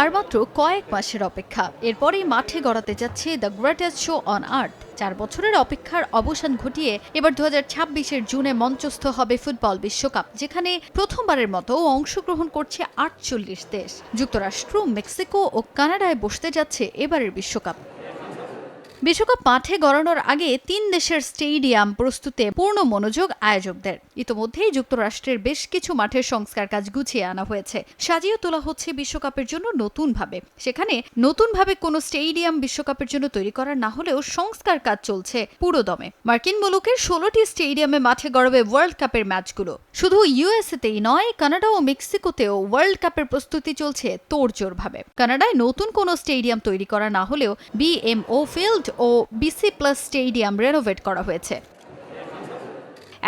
আর মাত্র কয়েক মাসের অপেক্ষা। এরপরেই মাঠে গড়াতে যাচ্ছে the greatest show on earth চার বছরের অপেক্ষার অবসান ঘটিয়ে এবার দু হাজার জুনে মঞ্চস্থ হবে ফুটবল বিশ্বকাপ, যেখানে প্রথমবারের মতো অংশগ্রহণ করছে আটচল্লিশ দেশ। যুক্তরাষ্ট্র, মেক্সিকো ও কানাডায় বসতে যাচ্ছে এবারের বিশ্বকাপ। বিশ্বকাপ মাঠে গড়ানোর আগে তিন দেশের স্টেডিয়াম প্রস্তুতে পূর্ণ মনোযোগ আয়োজকদের। ইতোমধ্যেই যুক্তরাষ্ট্রের বেশ কিছু মাঠের সংস্কার কাজ গুছিয়ে আনা হয়েছে। সাজিয়ে তোলা হচ্ছে বিশ্বকাপের জন্য নতুনভাবে। সেখানে নতুনভাবে কোনো স্টেডিয়াম বিশ্বকাপের জন্য তৈরি করা না হলেও সংস্কার কাজ চলছে পুরোদমে। মার্কিন মুলুকের ষোলোটি স্টেডিয়ামে মাঠে গড়াবে ওয়ার্ল্ড কাপের ম্যাচগুলো। শুধু ইউএসএতেই নয়, কানাডা ও মেক্সিকোতেও ওয়ার্ল্ড কাপের প্রস্তুতি চলছে তোড়জোড়ভাবে। কানাডায় নতুন কোনো স্টেডিয়াম তৈরি করা না হলেও বিএমও ফিল্ড ও বিসি প্লাস স্টেডিয়াম রেনোভেট করা হয়েছে।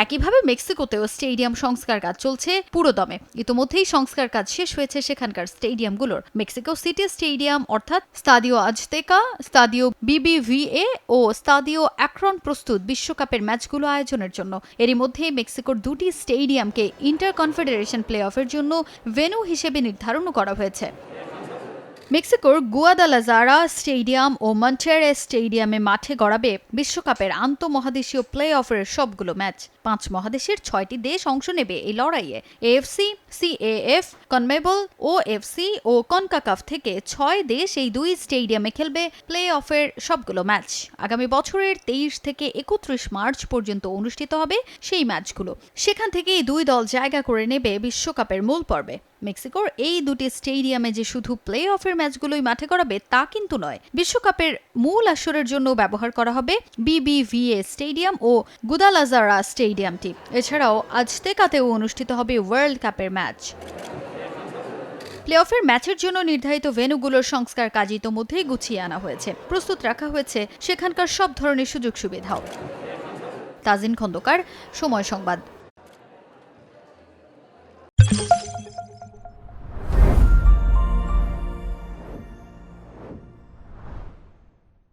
একইভাবে মেক্সিকোতেও স্টেডিয়াম সংস্কার কাজ চলছে পুরোদমে। ইতোমধ্যেই সংস্কার কাজ শেষ হয়েছে সেখানকার স্টেডিয়ামগুলোর। মেক্সিকো সিটি স্টেডিয়াম অর্থাৎ স্তাদিও আজতেকা, স্তাদিও বিবিভিএ ও স্তাদিও অ্যাক্রন প্রস্তুত বিশ্বকাপের ম্যাচগুলো আয়োজনের জন্য। এরই মধ্যে মেক্সিকোর দুটি স্টেডিয়ামকে ইন্টার কনফেডারেশন প্লে অফের জন্য ভেন্যু হিসেবে নির্ধারণও করা হয়েছে। মেক্সিকোর গুয়াদালাজারা স্টেডিয়াম ও মন্টেরে স্টেডিয়ামে মাঠে গড়াবে বিশ্বকাপের আন্তঃমহাদেশীয় প্লে অফের সবগুলো ম্যাচ। পাঁচ মহাদেশের ছয়টি দেশ অংশ নেবে এই লড়াইয়ে। AFC, CAF, CONMEBOL O FC ও কনকাকাফ থেকে ছয় দেশ এই দুই স্টেডিয়ামে খেলবে প্লে অফের সবগুলো ম্যাচ। আগামী বছরের তেইশ থেকে একত্রিশ মার্চ পর্যন্ত অনুষ্ঠিত হবে সেই ম্যাচগুলো। সেখান থেকে এই দুই দল জায়গা করে নেবে বিশ্বকাপের মূল পর্বে। মেক্সিকোর এই দুটি স্টেডিয়ামে যে শুধু প্লে অফের ম্যাচগুলোই মাঠে করাবে তা কিন্তু নয়। বিশ্বকাপের মূল আসরের জন্য ব্যবহার করা হবে বিবিভিএ স্টেডিয়াম ও গুদালাজারা স্টেডিয়ামটি। এছাড়াও আজতেকাতেও অনুষ্ঠিত হবে ওয়ার্ল্ড কাপের ম্যাচ। প্লে অফের ম্যাচের জন্য নির্ধারিত ভেন্যুগুলোর সংস্কার কাজ ইতোমধ্যেই গুছিয়ে আনা হয়েছে। প্রস্তুত রাখা হয়েছে সেখানকার সব ধরনের সুযোগ সুবিধাও তাজিন খন্দকার, সময় সংবাদ।